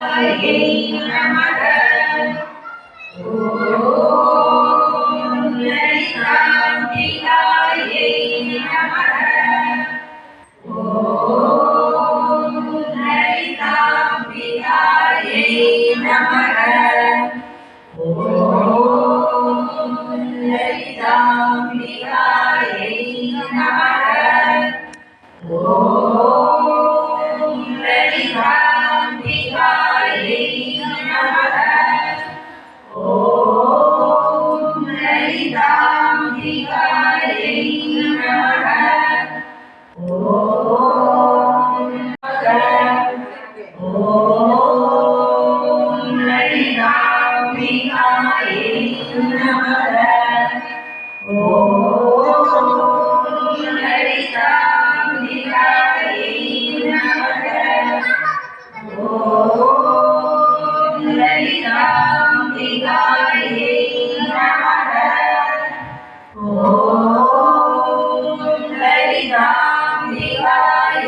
Hare Namaha. Oh.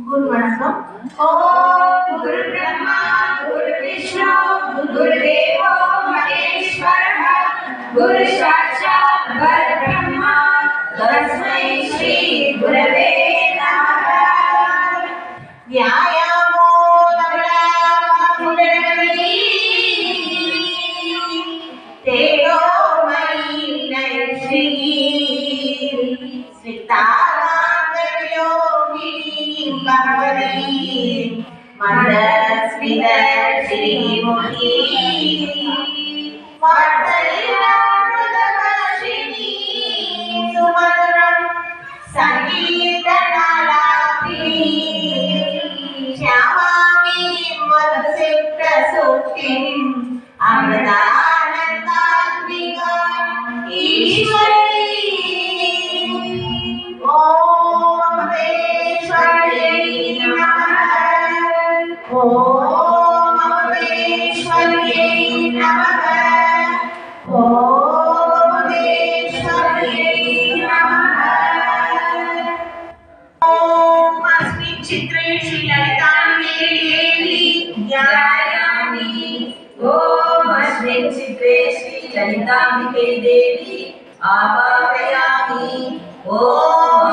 குரு வணக்கம் ஓம் குரு பிரம்மா குரு விஷ்ணு குரு தேவோ மகேஸ்வரः குரு சாட்சா மந்தஸ்மித ஸ்ரீமுகி மத்தலிலாமதவர்ஷிணி சுமதுரம் சங்கீதநாலாபி ஷியாமாமி மதுசிப்த சுக்திம் அமதானந்தாத்மிகா ஈஸ்வரி ஓம் அமதேஸ்வரி நம ఓం అమరేశ్వర్యై నమః. ఓం అమరేశ్వర్యై నమః. ఓం అస్మిన్ చిత్రే శ్రీ లలితాంగేయేమి ధ్యాయామి ఓం అస్మిన్ చిత్రే లలితాంబికే దేవి ఆవాహయామి ఓం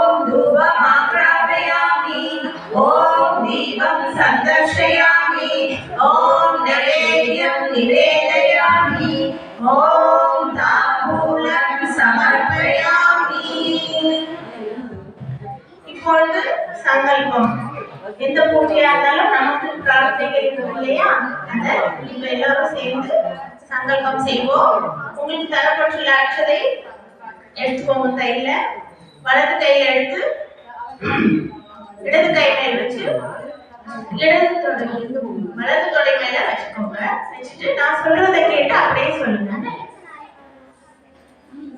எந்த பூஜையா இருந்தாலும் நமக்கு பிரார்த்தனை இருக்கும் இல்லையா? அந்த நீங்க எல்லாரும் சேர்ந்து சங்கல்பம் செய்வோம். உங்களுக்கு தரப்பட்டுள்ள அச்சதை எடுத்துக்கோங்க கையில. வலது கையில எடுத்து இடது கை மேல வச்சு இடது தொடை வலது தொடை மேல வச்சுக்கோங்க. வச்சுட்டு நான் சொல்றதை கேட்டு அப்படியே சொல்லுங்க.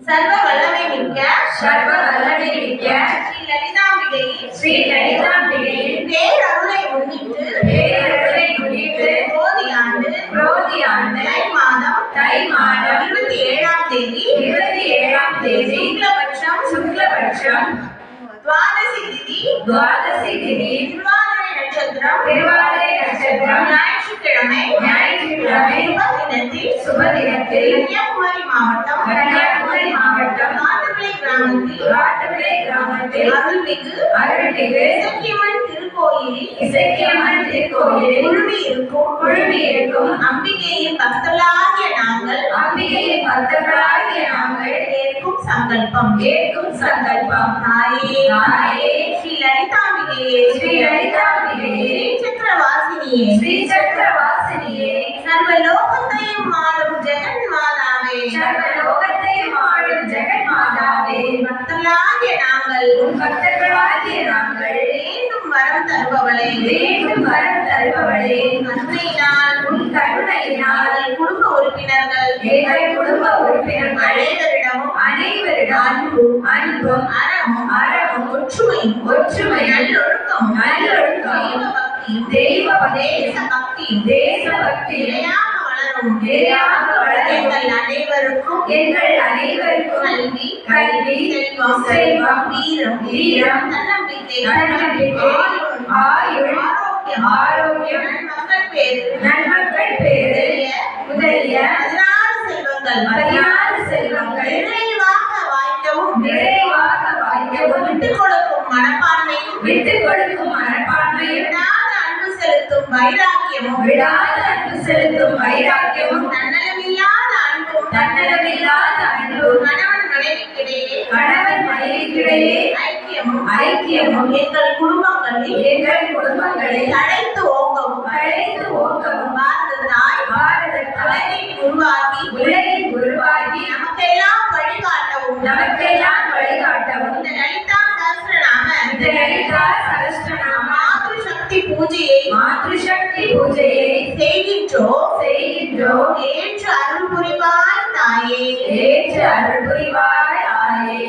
சர்வ வல்லமை மிக்க சர்வ வல்லமை மிக்க ஸ்ரீ லலிதாம்பிகை ஸ்ரீ லலிதாம்பிகையின் பேரருளை முன்னிட்டு பேரருளை முன்னிட்டு கோதி ஆண்டு குரோதி ஆண்டு தை மாதம் தை மாதம் இருபத்தி ஏழாம் தேதி இருபத்தி ஏழாம் தேதி சுக்லபட்சம் சுக்லபட்சம் துவாதசி திதி துவாதசி திதி திருவாதிரை நட்சத்திரம் திருவாதிரை நட்சத்திரம் ஞாயிற்றுக்கிழமை ஞாயிற்றுக்கிழமை சுப தினத்தில் சுப தினத்தில் கன்னியாகுமரி மாவட்டம் கன்னியாகுமரி அருள்மிகு அருள்மிகு இசக்கியம்மன் திருக்கோயிலில் இசக்கியம்மன் திருக்கோயிலில் குழுமி இருக்கும் குழுமி இருக்கும் அம்பிகையின் பக்தர்களாகிய நாங்கள் அம்பிகையின் பக்தர்களாகிய நாங்கள் ஏற்கும் சங்கல்பம். ஏற்கும் சங்கல்பம். தாயே தாயே ஸ்ரீ லலிதாம்பிகையே ஸ்ரீ லலிதாம்பிகையே சக்கரவாசினியே ஸ்ரீ சக்கரவாசினியே சர்வலோகத்தையும் ஆளும் ஜெகன் மாதாவே சர்வலோகத்தையும் ஆளும் ஜெகன்மாதாவே பக்தர்களாகிய நாங்கள் உன் பக்தர்களாகிய நாங்கள் வேண்டும் வரம் தருபவளே. வேண்டும் வரம் தருபவளே. கருணையினால் உன் கருணையினால் குடும்ப உறுப்பினர்கள். எங்கள் குடும்ப உறுப்பினர்கள் அனைவரிடமும் அனைவரிடம் அன்பும் அன்பும் அறமும் அறமும் ஒற்றுமையும் ஒற்றுமையும் நல்லொழுக்கமும் நல்லொழுக்கமும் தெய்வ தெய்வ தேச பக்தியும் தேச பக்தியும் நிலையாக வளரும் எங்கள் அனைவருக்கும். எங்கள் அனைவருக்கும் கல்வி கல்வி செல்வம் செல்வம் வீரம் வீரம் தன்னம்பிக்கை தன்னம்பிக்கை ஆயுள் ஆரோக்கியம் ஆரோக்கியம். நன்மக்கள் பேரு. நன்மக்கள் பேரு. முதலிய பதினாறு செல்வங்கள். பதினாறு செல்வங்கள். நிறைவாக வாய்க்கவும் நிறைவாக வாய்க்கவும். விட்டுக் கொடுக்கும் மனப்பான்மையும் விட்டுக் கொடுக்கும் வைராக்கியமும் விடாத அன்பு செலுத்தும் வைராக்கியமும் தன்னலமில்லாத அன்பும் தன்னலமில்லாத அன்பும் கணவன் மனைவிக்கிடையே கணவன் மனைவிக்கிடையே ஐக்கியமும் ஐக்கியமும் எங்கள் குடும்பங்களில் எங்கள் குடும்பங்களை தழைத்து ஓங்கவும் அழைத்து ஓக்கவும் பாரத தாய் பாரத உலகில் உருவாக்கி உலகில் உருவாகி நமக்கெல்லாம் வழிகாட்டவும் நமக்கெல்லாம் வழிகாட்டவும் இந்த லலிதா சஹஸ்ரநாம இந்த லலிதா சகஸ்ரநாம பூஜையை மாத்ருசக்தி பூஜையை செய்கின்றோம் செய்கின்றோம் ஏற்று அருள் புரிவாய் தாயே ஏற்று அருள் புரிவாய் ஆயே